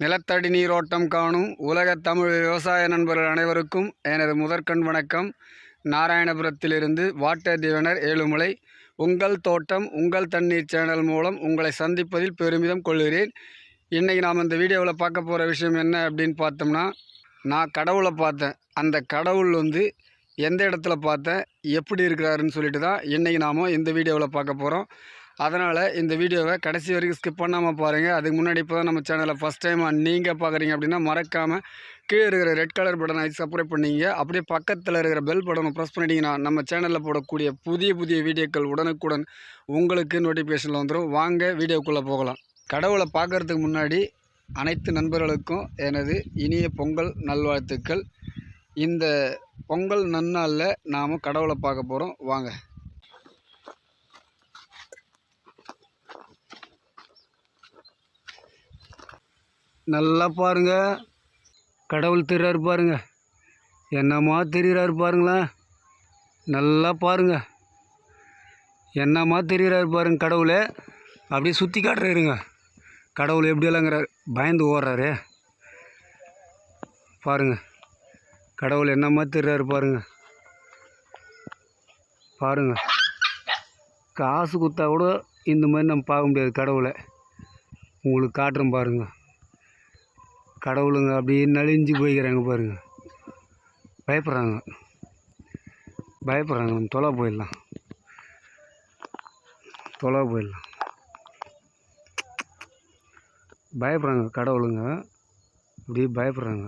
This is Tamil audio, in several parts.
நிலத்தடி நீரோட்டம் காணும் உலகத் தமிழ் விவசாய நண்பர்கள் அனைவருக்கும் எனது முதற்கண் வணக்கம். நாராயணபுரத்திலிருந்து வாட்டர் திவனர் ஏழுமலை. உங்கள் தோட்டம் உங்கள் தண்ணீர் சேனல் மூலம் உங்களை சந்திப்பதில் பெருமிதம் கொள்கிறேன். இன்றைக்கி நாம் இந்த வீடியோவில் பார்க்க போகிற விஷயம் என்ன அப்படின்னு பார்த்தோம்னா நான் கடவுளை பார்த்தேன். அந்த கடவுள் வந்து எந்த இடத்துல பார்த்தேன் எப்படி இருக்கிறாருன்னு சொல்லிட்டு தான் இன்றைக்கி நாம் இந்த வீடியோவில் பார்க்க போகிறோம். அதனால் இந்த வீடியோவை கடைசி வரைக்கும் ஸ்கிப் பண்ணாமல் பாருங்கள் அதுக்கு முன்னாடி இப்போ தான் நம்ம சேனலை ஃபஸ்ட் டைம் நீங்கள் பார்க்குறீங்க அப்படின்னா மறக்காமல் கீழே இருக்கிற ரெட் கலர் பட்டனை சப்ஸ்கிரைப் பண்ணிங்க. அப்படியே பக்கத்தில் இருக்கிற பெல் பட்டனை ப்ரெஸ் பண்ணிட்டீங்கன்னா நம்ம சேனலில் போடக்கூடிய புதிய புதிய வீடியோக்கள் உடனுக்குடன் உங்களுக்கு நோட்டிஃபிகேஷனில் வந்துடும் வாங்க வீடியோக்குள்ளே போகலாம். கடவுளை பார்க்கறதுக்கு முன்னாடி அனைத்து நண்பர்களுக்கும் எனது இனிய பொங்கல் நல்வாழ்த்துக்கள். இந்த பொங்கல் நன்னாளில் நாம் கடவுளை பார்க்க போகிறோம் வாங்க. நல்லா பாருங்க. கடவுள் தெரிறாரு பாருங்க. என்னம்மா தெரிகிறாரு பாருங்களேன். நல்லா பாருங்க. என்னம்மா தெரிகிறாரு பாருங்கள் கடவுளே. அப்படியே சுற்றி காட்டுறாருங்க. கடவுள் எப்படியெல்லாங்கிறார் பயந்து ஓடுறாரு. பாருங்க. கடவுள் என்னம்மா தெரிகிறாரு பாருங்கள் பாருங்க. காசு கொடுத்தா கூட இந்த மாதிரி நம்ம பார்க்க முடியாது கடவுளை. உங்களுக்கு காட்டுறோம் பாருங்கள் கடவுளுங்க அப்படியே நலிஞ்சு போய்க்கிறாங்க பாருங்கள் பயப்படுறாங்க. பயப்படுறாங்க. நம்ம தொலை போயிடலாம். தொலை போயிடலாம். பயப்படுறாங்க கடவுளுங்க. அப்படியே பயப்படுறாங்க.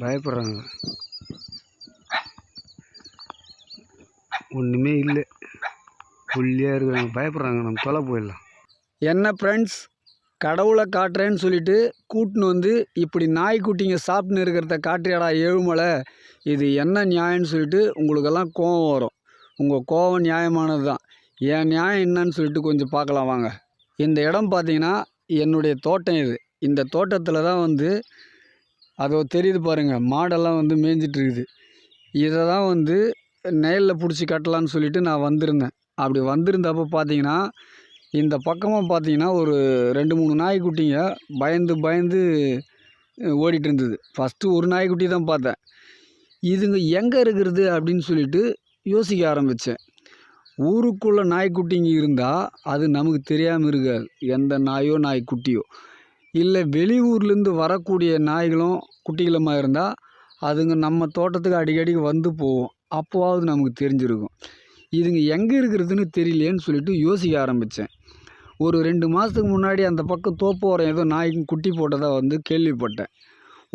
பயப்படுறாங்க. ஒன்றுமே இல்லை. புள்ளியாக இருக்கிறாங்க பயப்படுறாங்க. நம்ம தொலை போயிடலாம். என்ன ஃப்ரெண்ட்ஸ் கடவுளை காட்டுறேன்னு சொல்லிட்டு கூட்டின்னு வந்து இப்படி நாய்க்குட்டிங்க சாப்பிட்னு இருக்கிறத காட்டுறியாடா ஏழுமலை. இது என்ன நியாயம்னு சொல்லிட்டு உங்களுக்கெல்லாம் கோவம் வரும். உங்கள் கோவம் நியாயமானது தான். என் நியாயம் என்னன்னு சொல்லிட்டு கொஞ்சம் பார்க்கலாம் வாங்க. இந்த இடம் பார்த்தீங்கன்னா என்னுடைய தோட்டம் இது. இந்த தோட்டத்தில் தான் வந்து அதோ தெரியுது பாருங்கள் மாடெல்லாம் வந்து மேய்ஞ்சிட்ருக்குது இதை தான் வந்து நெயலில் பிடிச்சி கட்டலான்னு சொல்லிட்டு நான் வந்திருந்தேன். அப்படி வந்திருந்தப்போ பார்த்தீங்கன்னா இந்த பக்கமாக பார்த்தீங்கன்னா ஒரு ரெண்டு மூணு நாய்க்குட்டிங்க பயந்து பயந்து ஓடிட்டு இருந்தது ஃபஸ்ட்டு ஒரு நாய்க்குட்டி தான் பார்த்தேன். இதுங்க எங்கே இருக்கிறது அப்படின்னு சொல்லிட்டு யோசிக்க ஆரம்பித்தேன் ஊருக்குள்ளே நாய்க்குட்டிங்க இருந்தால் அது நமக்கு தெரியாமல் இருக்காது. எந்த நாயோ நாய்க்குட்டியோ. இல்லை வெளியூர்லேருந்து வரக்கூடிய நாய்களும் குட்டிகளுமாக இருந்தால் அதுங்க நம்ம தோட்டத்துக்கு அடிக்கடிக்கு வந்து போகும் அப்போவாவது நமக்கு தெரிஞ்சிருக்கும். இதுங்க எங்கே இருக்கிறதுன்னு தெரியலையேன்னு சொல்லிட்டு யோசிக்க ஆரம்பித்தேன் ஒரு ரெண்டு மாதத்துக்கு முன்னாடி அந்த பக்கம் தோப்பு ஓரம் ஏதோ நாய்க்கு குட்டி போட்டதாக வந்து கேள்விப்பட்டேன்.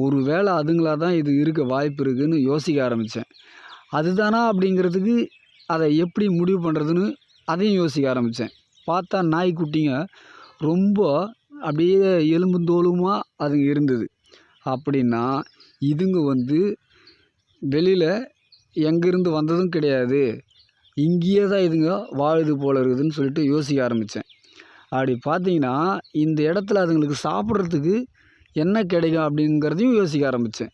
ஒரு வேளை அதுங்களா தான் இது இருக்க வாய்ப்பு இருக்குதுன்னு யோசிக்க ஆரம்பித்தேன் அதுதானா அப்படிங்கிறதுக்கு அதை எப்படி முடிவு பண்ணுறதுன்னு அதையும் யோசிக்க ஆரம்பித்தேன் பார்த்தா நாய்க்குட்டிங்க ரொம்ப அப்படியே எலும்பு தோலுமாக அதுங்க இருந்தது. அப்படின்னா இதுங்க வந்து வெளியில் எங்கேருந்து வந்ததும் கிடையாது. இங்கேயே தான் இதுங்க வாழுது போல இருக்குதுன்னு சொல்லிட்டு யோசிக்க ஆரம்பித்தேன். அப்படி பார்த்தீங்கன்னா இந்த இடத்துல அதுங்களுக்கு சாப்பிட்றதுக்கு என்ன கிடைக்கும் அப்படிங்கிறதையும் யோசிக்க ஆரம்பித்தேன்.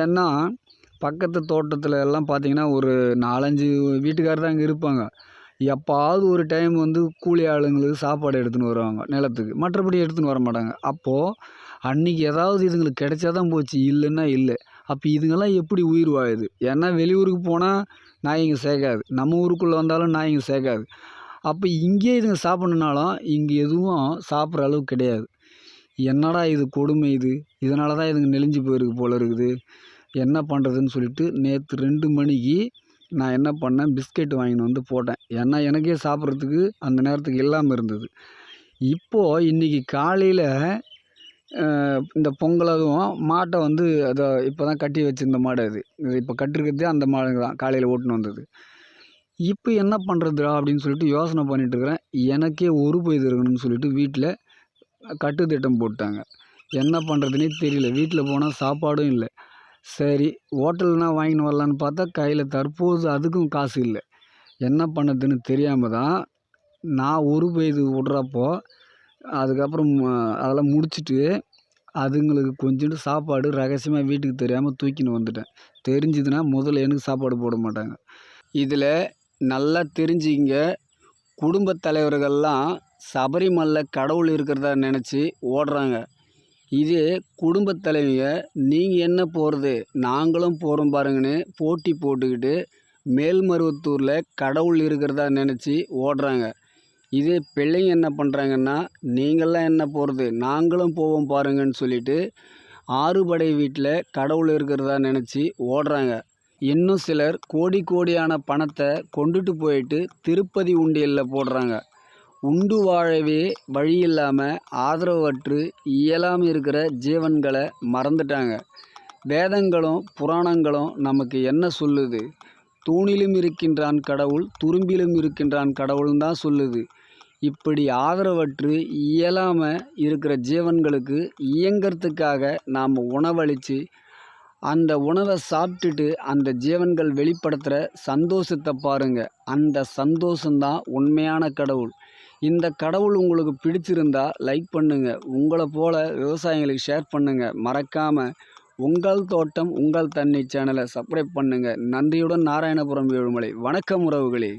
ஏன்னா பக்கத்து தோட்டத்தில் எல்லாம் பார்த்தீங்கன்னா ஒரு நாலஞ்சு வீட்டுக்காரர் தான் அங்கே இருப்பாங்க. எப்பாவது ஒரு டைம் வந்து கூலி ஆளுங்களுக்கு சாப்பாடு எடுத்துன்னு வருவாங்க நிலத்துக்கு. மற்றபடி எடுத்துன்னு வர மாட்டாங்க. அப்போது அன்றைக்கி ஏதாவது இதுங்களுக்கு கிடைச்சா தான் போச்சு இல்லைன்னா இல்லை. அப்போ இதுங்கெல்லாம் எப்படி உயிர் வாழுது? ஏன்னா வெளியூருக்கு போனால் நாய்ங்க சேர்க்காது நம்ம ஊருக்குள்ளே வந்தாலும் நாய்ங்க சேர்க்காது அப்போ இங்கேயே இதுங்க சாப்பிட்ணுனாலும் இங்கே எதுவும் சாப்பிட்ற அளவு கிடையாது. என்னடா இது கொடுமை இது? இதனால தான் இதுங்க நெளிஞ்சு போயிருக்கு போல இருக்குது. என்ன பண்ணுறதுன்னு சொல்லிட்டு நேற்று ரெண்டு மணிக்கு நான் என்ன பண்ணேன்? பிஸ்கெட் வாங்கின்னு வந்து போட்டேன். ஏன்னா எனக்கே சாப்பிட்றதுக்கு அந்த நேரத்துக்கு இல்லாமல் இருந்தது. இப்போது இன்றைக்கி காலையில் இந்த பொங்கல் அதுவும் மாட்டை வந்து அதை இப்போ தான் கட்டி வச்சிருந்த மாடு அது. இது இப்போ கட்டிருக்கிறதே அந்த மாடு தான் காலையில் ஓட்டுன்னு வந்தது. இப்போ என்ன பண்ணுறதுடா அப்படின்னு சொல்லிட்டு யோசனை பண்ணிகிட்ருக்குறேன் எனக்கே ஒரு பயிர் இருக்கணும்னு சொல்லிட்டு வீட்டில் கட்டுத்திட்டம் போட்டாங்க. என்ன பண்ணுறதுனே தெரியல. வீட்டில் போனால் சாப்பாடும் இல்லை. சரி ஹோட்டல்னால் வாங்கின்னு வரலான்னு பார்த்தா கையில் தற்போது அதுக்கும் காசு இல்லை. என்ன பண்ணதுன்னு தெரியாமல் தான் நான் ஒரு பயிர் விட்றப்போ அதுக்கப்புறம் அதெல்லாம் முடிச்சுட்டு அதுங்களுக்கு கொஞ்சோண்டு சாப்பாடு ரகசியமாக வீட்டுக்கு தெரியாமல் தூக்கின்னு வந்துட்டேன். தெரிஞ்சுதுன்னா முதல்ல எனக்கு சாப்பாடு போட மாட்டாங்க. இதில் நல்லா தெரிஞ்சுக்கிங்க குடும்பத் தலைவர்கள்லாம் சபரிமலை கடவுள் இருக்கிறதா நினச்சி ஓடுறாங்க. இதே குடும்பத் தலைவிங்க நீங்கள் என்ன போகிறது நாங்களும் போகிறோம் பாருங்கன்னு போட்டி போட்டுக்கிட்டு மேல்மருவத்தூரில் கடவுள் இருக்கிறதா நினச்சி ஓடுறாங்க. இதே பிள்ளைங்க என்ன பண்ணுறாங்கன்னா நீங்களாம் என்ன போகிறது நாங்களும் போவோம் பாருங்கன்னு சொல்லிட்டு ஆறுபடை வீட்டில் கடவுள் இருக்கிறதா நினச்சி ஓடுறாங்க. இன்னும் சிலர் கோடி கோடியான பணத்தை கொண்டுட்டு போயிட்டு திருப்பதி உண்டியலில் போடுறாங்க. உண்டு வாழவே வழி இல்லாமல் ஆதரவற்று இயலாமல் இருக்கிற ஜீவன்களை மறந்துட்டாங்க. வேதங்களும் புராணங்களும் நமக்கு என்ன சொல்லுது? தூணிலும் இருக்கின்றான் கடவுள் துரும்பிலும் இருக்கின்றான் கடவுள்னு தான் சொல்லுது. இப்படி ஆதரவற்று இயலாமல் இருக்கிற ஜீவன்களுக்கு இயங்கிறதுக்காக நாம் உணவளித்து அந்த உணவை சாப்பிட்டுட்டு அந்த ஜீவன்கள் வெளிப்படுத்துகிற சந்தோஷத்தை பாருங்கள் அந்த சந்தோஷம்தான் உண்மையான கடவுள். இந்த கடவுள் உங்களுக்கு பிடிச்சிருந்தா லைக் பண்ணுங்கள் உங்களை போல் விவசாயிகளுக்கு ஷேர் பண்ணுங்கள் மறக்காமல் உங்கள் தோட்டம் உங்கள் தண்ணி சேனலை சப்ஸ்கிரைப் பண்ணுங்கள் நன்றியுடன் நாராயணபுரம் ஏழுமலை வணக்கம் உறவுகளே.